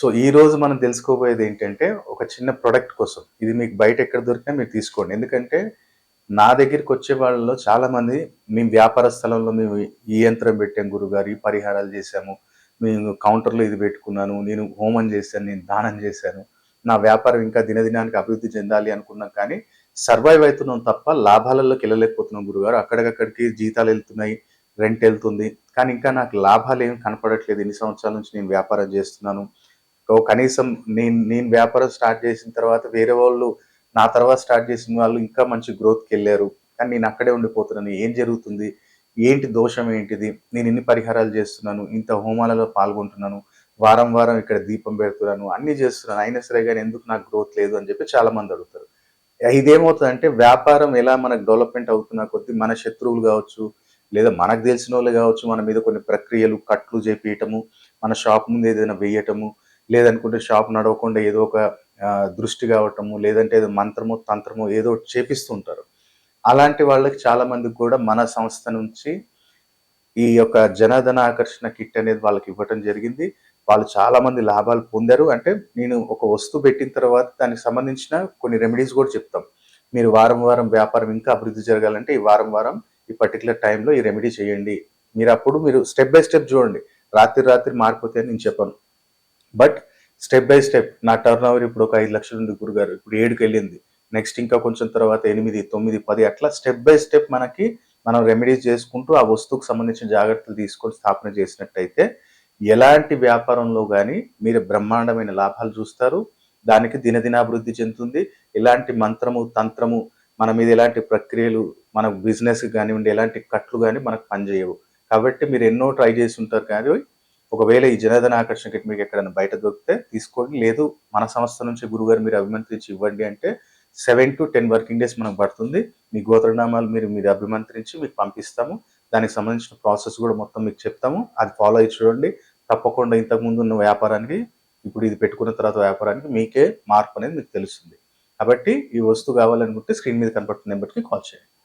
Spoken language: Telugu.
సో ఈ రోజు మనం తెలుసుకోబోయేది ఏంటంటే ఒక చిన్న ప్రొడక్ట్ కోసం. ఇది మీకు బయట ఎక్కడ దొరికినా మీరు తీసుకోండి. ఎందుకంటే నా దగ్గరికి వచ్చే వాళ్ళలో చాలామంది మేము వ్యాపార స్థలంలో మేము ఈ యంత్రం పెట్టాం గురుగారు ఈ పరిహారాలు చేశాము. మేము కౌంటర్లో ఇది పెట్టుకున్నాను నేను హోమం చేశాను నేను దానం చేశాను. నా వ్యాపారం ఇంకా దినదినానికి అభివృద్ధి చెందాలి అనుకున్నాం కానీ సర్వైవ్ అవుతున్నాం తప్ప లాభాలలోకి వెళ్ళలేకపోతున్నాం గురుగారు. అక్కడికక్కడికి జీతాలు వెళ్తున్నాయి రెంట్ వెళ్తుంది. కానీ ఇంకా నాకు లాభాలు ఏమి కనపడట్లేదు. ఎన్ని సంవత్సరాల నుంచి నేను వ్యాపారం చేస్తున్నాను కనీసం నేను నేను వ్యాపారం స్టార్ట్ చేసిన తర్వాత వేరే వాళ్ళు నా తర్వాత స్టార్ట్ చేసిన వాళ్ళు ఇంకా మంచి గ్రోత్కి వెళ్ళారు. కానీ నేను అక్కడే ఉండిపోతున్నాను. ఏం జరుగుతుంది? ఏంటి దోషం ఏంటిది? నేను ఎన్ని పరిహారాలు చేస్తున్నాను? ఇంత హోమాలలో పాల్గొంటున్నాను. వారం వారం ఇక్కడ దీపం పెడుతున్నాను. అన్ని చేస్తున్నాను. అయినా సరే కానీ ఎందుకు నాకు గ్రోత్ లేదు అని చెప్పి చాలా మంది అడుగుతారు. ఇదేమవుతుందంటే వ్యాపారం ఎలా మనకు డెవలప్మెంట్ అవుతున్న కొద్దీ మన శత్రువులు కావచ్చు లేదా మనకు తెలిసిన వాళ్ళు కావచ్చు మన మీద కొన్ని ప్రక్రియలు కట్లు చేపియటము మన షాప్ ముందు ఏదైనా వేయటము లేదనుకుంటే షాప్ నడవకుండా ఏదో ఒక దృష్టి కావటము లేదంటే ఏదో మంత్రము తంత్రము ఏదో చేపిస్తుంటారు. అలాంటి వాళ్ళకి చాలామందికి కూడా మన సంస్థ నుంచి ఈ యొక్క జనధన ఆకర్షణ కిట్ అనేది వాళ్ళకి ఇవ్వటం జరిగింది. వాళ్ళు చాలా మంది లాభాలు పొందారు. అంటే నేను ఒక వస్తువు పెట్టిన తర్వాత దానికి సంబంధించిన కొన్ని రెమెడీస్ కూడా చెప్తాం. మీరు వారం వారం వ్యాపారం ఇంకా అభివృద్ధి జరగాలంటే ఈ వారం వారం ఈ పర్టికులర్ టైంలో ఈ రెమెడీ చేయండి. మీరు అప్పుడు మీరు స్టెప్ బై స్టెప్ చూడండి. రాత్రి రాత్రి మారిపోతే నేను చెప్పాను. బట్ స్టెప్ బై స్టెప్ నా టర్న్ ఓవర్ ఇప్పుడు ఒక ఐదు లక్షలు ఉంది గురుగారు. ఇప్పుడు ఏడుకి వెళ్ళింది. నెక్స్ట్ ఇంకా కొంచెం తర్వాత ఎనిమిది తొమ్మిది పది అట్లా స్టెప్ బై స్టెప్ మనకి మనం రెమెడీస్ చేసుకుంటూ ఆ వస్తువుకు సంబంధించిన జాగ్రత్తలు తీసుకొని స్థాపన చేసినట్టయితే ఎలాంటి వ్యాపారంలో కానీ మీరు బ్రహ్మాండమైన లాభాలు చూస్తారు. దానికి దినదినాభివృద్ధి చెందుతుంది. ఎలాంటి మంత్రము తంత్రము మన మీద ఎలాంటి ప్రక్రియలు మన బిజినెస్ కానివ్వండి ఎలాంటి కట్లు కానీ మనకు పనిచేయవు. కాబట్టి మీరు ఎన్నో ట్రై చేసి ఉంటారు కానీ ఒకవేళ ఈ జనధన ఆకర్షణ కిట్ మీకు ఎక్కడైనా బయట దొరికితే తీసుకోండి. లేదు మన సంస్థ నుంచి గురుగారు మీరు అభిమంత్రించి ఇవ్వండి అంటే seven to ten working days మనకు పడుతుంది. మీ గోత్రనామాలు మీరు మీరు అభిమంత్రించి మీకు పంపిస్తాము. దానికి సంబంధించిన ప్రాసెస్ కూడా మొత్తం మీకు చెప్తాము. అది ఫాలో అయ్యి చూడండి. తప్పకుండా ఇంతకుముందు ఉన్న వ్యాపారానికి ఇప్పుడు ఇది పెట్టుకున్న తర్వాత వ్యాపారానికి మీకే మార్పు అనేది మీకు తెలుస్తుంది. కాబట్టి ఈ వస్తువు కావాలనుకుంటే స్క్రీన్ మీద కనపడుతున్న నెంబర్కి కాల్ చేయండి.